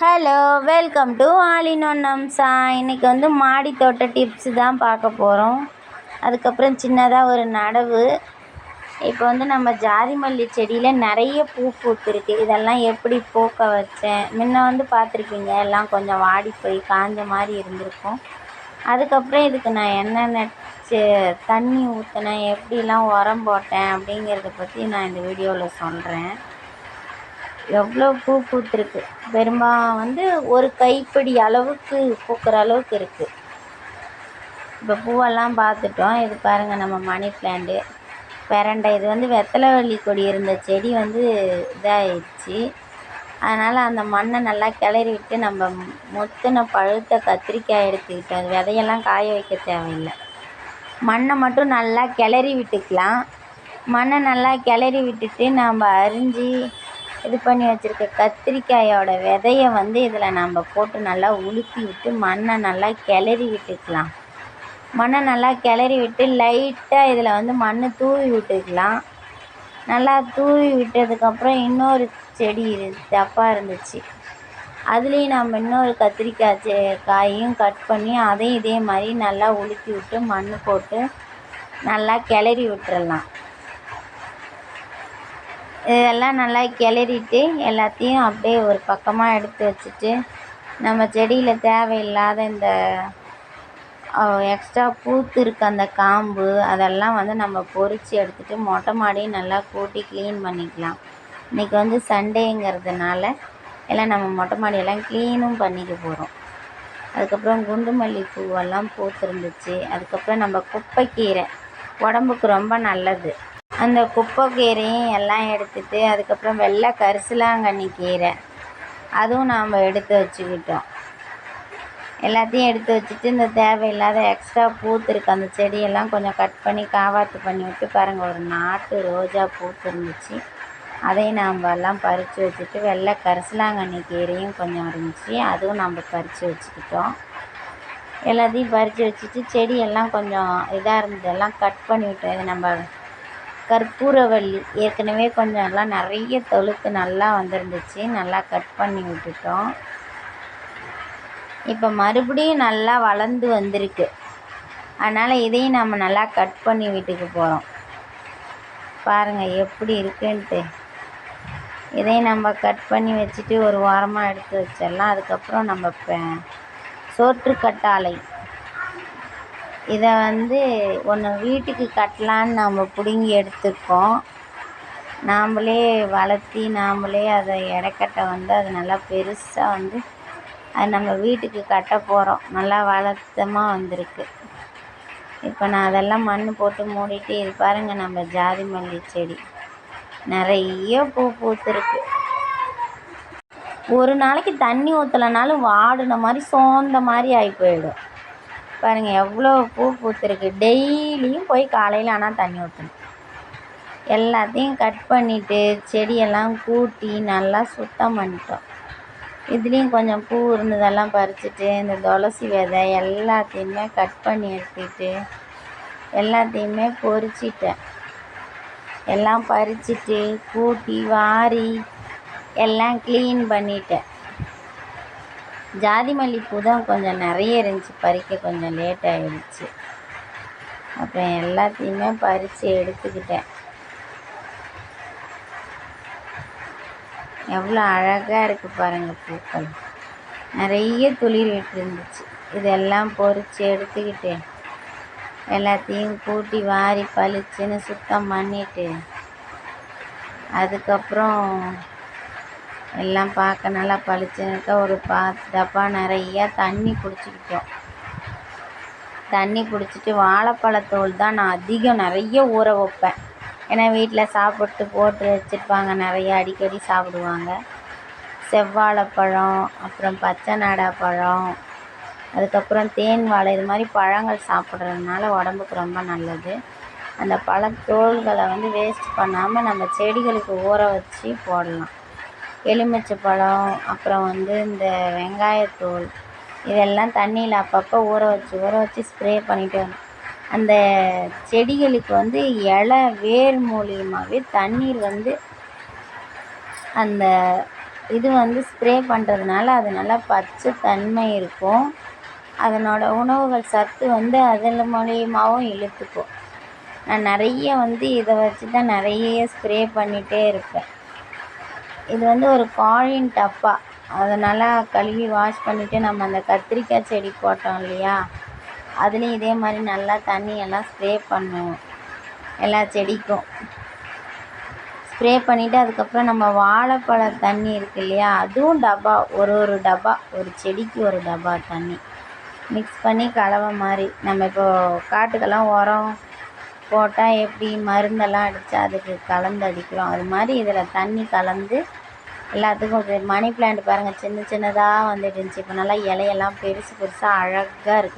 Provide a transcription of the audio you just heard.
Hello welcome to ஆலினோன் நம்சா இன்றைக்கி வந்து மாடி தோட்ட டிப்ஸு தான் பார்க்க போகிறோம் அதுக்கப்புறம் சின்னதாக ஒரு நடவு. இப்போ வந்து நம்ம ஜாதி மல்லி செடியில் நிறைய பூ பூத்துருக்கு. இதெல்லாம் எப்படி பூக்க வச்சேன்? முன்ன வந்து பார்த்துருப்பீங்க எல்லாம் கொஞ்சம் வாடி போய் காஞ்ச மாதிரி இருந்திருக்கும். அதுக்கப்புறம் இதுக்கு நான் என்னென்ன செ தண்ணி ஊற்றினேன் எப்படிலாம் உரம் போட்டேன் அப்படிங்கிறத பற்றி நான் இந்த வீடியோவில் சொல்கிறேன் எவ்வளோ பூ பூத்துருக்கு. பெரும்பா வந்து ஒரு கைப்பிடி அளவுக்கு பூக்கிற அளவுக்கு இருக்குது இப்போ பூவெல்லாம் பார்த்துட்டோம். இது பாருங்கள் நம்ம மணி பிளான்ட்டு பெரண்டை. இது வந்து வெத்தலைவள்ளி கொடி இருந்த செடி வந்து இதாகிடுச்சு அதனால் அந்த மண்ணை நல்லா கிளறி விட்டு நம்ம முத்தின பழுத்த கத்திரிக்காய் எடுத்துக்கிட்டோம். அது விதையெல்லாம் காய வைக்க தேவையில்லை. மண்ணை மட்டும் நல்லா கிளறி விட்டுக்கலாம். மண்ணை நல்லா கிளறி விட்டுட்டு நம்ம அரிஞ்சு இது பண்ணி வச்சுருக்க கத்திரிக்காயோட விதைய வந்து இதில் நம்ம போட்டு நல்லா உலுக்கி விட்டு மண்ணை நல்லா கிளறி விட்டுக்கலாம். மண்ணை நல்லா கிளறி விட்டு லைட்டாக இதில் வந்து மண் தூவி விட்டுக்கலாம். நல்லா தூவி விட்டதுக்கப்புறம் இன்னொரு செடி இரு தப்பாக இருந்துச்சு. அதுலேயும் நம்ம இன்னொரு கத்திரிக்காய் செ காயும் கட் பண்ணி அதையும் இதே மாதிரி நல்லா உலுக்கி விட்டு மண் போட்டு நல்லா கிளறி விட்டுறலாம். இதெல்லாம் நல்லா கிளறிட்டு எல்லாத்தையும் அப்படியே ஒரு பக்கமாக எடுத்து வச்சுட்டு நம்ம செடியில் தேவையில்லாத இந்த எக்ஸ்ட்ரா பூத்து இருக்க அந்த காம்பு அதெல்லாம் வந்து நம்ம பொறிச்சு எடுத்துகிட்டு மொட்டை மாடியும் நல்லா கூட்டி க்ளீன் பண்ணிக்கலாம். இன்றைக்கி வந்து சண்டேங்கிறதுனால எல்லாம் நம்ம மொட்டை மாடியெல்லாம் க்ளீனும் பண்ணிக்க போகிறோம் அதுக்கப்புறம் குண்டு மல்லி பூவெல்லாம் பூத்துருந்துச்சு. அதுக்கப்புறம் நம்ம குப்பைக்கீரை உடம்புக்கு ரொம்ப நல்லது. அந்த குப்பை கீரையும் எல்லாம் எடுத்துட்டு அதுக்கப்புறம் வெள்ளை கரிசலாங்கண்ணி கீரை. அதுவும் நாம் எடுத்து வச்சுக்கிட்டோம். எல்லாத்தையும் எடுத்து வச்சுட்டு இந்த தேவையில்லாத எக்ஸ்ட்ரா பூத்துருக்கு அந்த செடியெல்லாம் கொஞ்சம் கட் பண்ணி காவாத்து பண்ணி விட்டு பாருங்கள் ஒரு நாட்டு ரோஜா பூத்துருந்துச்சு அதையும் நாம் எல்லாம் பறித்து வச்சுட்டு வெள்ளை கரிசலாங்கண்ணி கீரையும் கொஞ்சம் இருந்துச்சு. அதுவும் நம்ம பறித்து வச்சுக்கிட்டோம். எல்லாத்தையும் பறித்து வச்சுட்டு செடியெல்லாம் கொஞ்சம் இதாக இருந்ததெல்லாம் கட் பண்ணி விட்டோம். இது நம்ம கற்பூரவள்ளி. ஏற்கனவே கொஞ்சம் எல்லாம் நிறைய தொழுத்து நல்லா வந்துருந்துச்சு. நல்லா கட் பண்ணி விட்டுட்டோம். இப்போ மறுபடியும் நல்லா வளர்ந்து வந்திருக்கு. அதனால் இதையும் நம்ம நல்லா கட் பண்ணி வீட்டுக்கு போகிறோம் பாருங்கள் எப்படி இருக்குன்ட்டு. இதையும் நம்ம கட் பண்ணி வச்சுட்டு ஒரு வாரமாக எடுத்து வச்சிடலாம். அதுக்கப்புறம் நம்ம சோற்றுக்கற்றாழை இதை வந்து ஒன்று வீட்டுக்கு கட்டலான்னு நம்ம பிடுங்கி எடுத்துருக்கோம். நாம்மளே வளர்த்தி நாம்மளே அதை எடைக்கட்ட வந்து அது நல்லா பெருசாக வந்து அது நம்ம வீட்டுக்கு கட்ட போகிறோம் நல்லா வளர்த்தமாக வந்திருக்கு. இப்போ நான் அதெல்லாம் மண் போட்டு மூடிட்டு இது பாருங்கள் நம்ம ஜாதி மல்லி செடி. நிறைய பூ பூத்துருக்கு. ஒரு நாளைக்கு தண்ணி ஊற்றலைனாலும் வாடின மாதிரி சோர்ந்த மாதிரி ஆகி போயிடும். பாருங்கள் எவ்வளோ பூ பூத்துருக்கு. டெய்லியும் போய் காலையில் ஆனால் தண்ணி ஊற்றணும் எல்லாத்தையும் கட் பண்ணிவிட்டு செடியெல்லாம் கூட்டி நல்லா சுத்தம் பண்ணிட்டோம். இதுலேயும் கொஞ்சம் பூ இருந்ததெல்லாம் பறிச்சுட்டு இந்த துளசி விதை எல்லாத்தையுமே கட் பண்ணி எடுத்துக்கிட்டு எல்லாத்தையுமே பொறிச்சிட்டேன். எல்லாம் பறிச்சுட்டு கூட்டி வாரி எல்லாம் க்ளீன் பண்ணிட்டேன். ஜாதி மல்லிகைப்பூ தான் கொஞ்சம் நிறைய இருந்துச்சு. பறிக்க கொஞ்சம் லேட் ஆகிடுச்சு அப்புறம் எல்லாத்தையுமே பறித்து எடுத்துக்கிட்டேன். எவ்வளோ அழகாக இருக்குது பாருங்கள் பூக்கள். நிறைய துளிர் விட்டுருந்துச்சு. இதெல்லாம் பொறித்து எடுத்துக்கிட்டு எல்லாத்தையும் கூட்டி வாரி பளிச்சுன்னு சுத்தம் பண்ணிவிட்டு அதுக்கப்புறம் எல்லாம் பார்க்க நல்லா பளிச்சுன்னு ஒரு பா டப்பா நிறையா தண்ணி பிடிச்சிக்கிட்டோம் தண்ணி பிடிச்சிட்டு வாழைப்பழத்தோல் தான் நான் அதிகம் நிறைய ஊற வைப்பேன். ஏன்னா வீட்டில் சாப்பிட்டு போட்டு வச்சுருப்பாங்க நிறையா அடிக்கடி சாப்பிடுவாங்க. செவ்வாழைப்பழம் அப்புறம் பச்சை நாடா பழம் அதுக்கப்புறம் தேன் வாழை இது மாதிரி பழங்கள் சாப்பிட்றதுனால உடம்புக்கு ரொம்ப நல்லது. அந்த பழத்தோல்களை வந்து வேஸ்ட் பண்ணாமல் நம்ம செடிகளுக்கு ஊற வச்சு போடலாம். எலுமிச்சை பழம் அப்புறம் வந்து இந்த வெங்காயத்தோல் இதெல்லாம் தண்ணியில் அப்பப்போ ஊற வச்சு ஊற வச்சு ஸ்ப்ரே பண்ணிகிட்டே வரணும் அந்த செடிகளுக்கு வந்து இலை வேர் மூலியமாகவே தண்ணீர் வந்து அந்த இது வந்து ஸ்ப்ரே பண்ணுறதுனால அது நல்லா பச்சை தன்மை இருக்கும். அதனோட உணவுகள் சத்து வந்து அதில் மூலியமாகவும் இழுத்துக்கும். நான் நிறைய வந்து இதை வச்சு தான் நிறைய ஸ்ப்ரே பண்ணிகிட்டே இருப்பேன். இது வந்து ஒரு காயின் டப்பா. அதை நல்லா கழுவி வாஷ் பண்ணிவிட்டு நம்ம அந்த கத்திரிக்காய் செடி போட்டோம் இல்லையா? அதுலேயும் இதே மாதிரி நல்லா தண்ணி எல்லாம் ஸ்ப்ரே பண்ணுவோம். எல்லா செடிக்கும். ஸ்ப்ரே பண்ணிவிட்டு அதுக்கப்புறம் நம்ம வாழைப்பழ தண்ணி இருக்கு இல்லையா? அதுவும் டப்பா. ஒரு ஒரு டப்பா. ஒரு செடிக்கு ஒரு டப்பா தண்ணி. மிக்ஸ் பண்ணி கலவை மாதிரி. நம்ம இப்போது காட்டுக்கெல்லாம் உரம் போட்டால் எப்படி மருந்தெல்லாம் அடித்து அதுக்கு கலந்து அடிக்கிறோம். அது மாதிரி இதில் தண்ணி கலந்து எல்லாத்துக்கும் மணி பிளான்ட் பாருங்கள் சின்ன சின்னதாக வந்துட்டு இருந்துச்சு. இப்போ நல்லா இலையெல்லாம் பெருசு பெருசாக அழகாக இருக்குது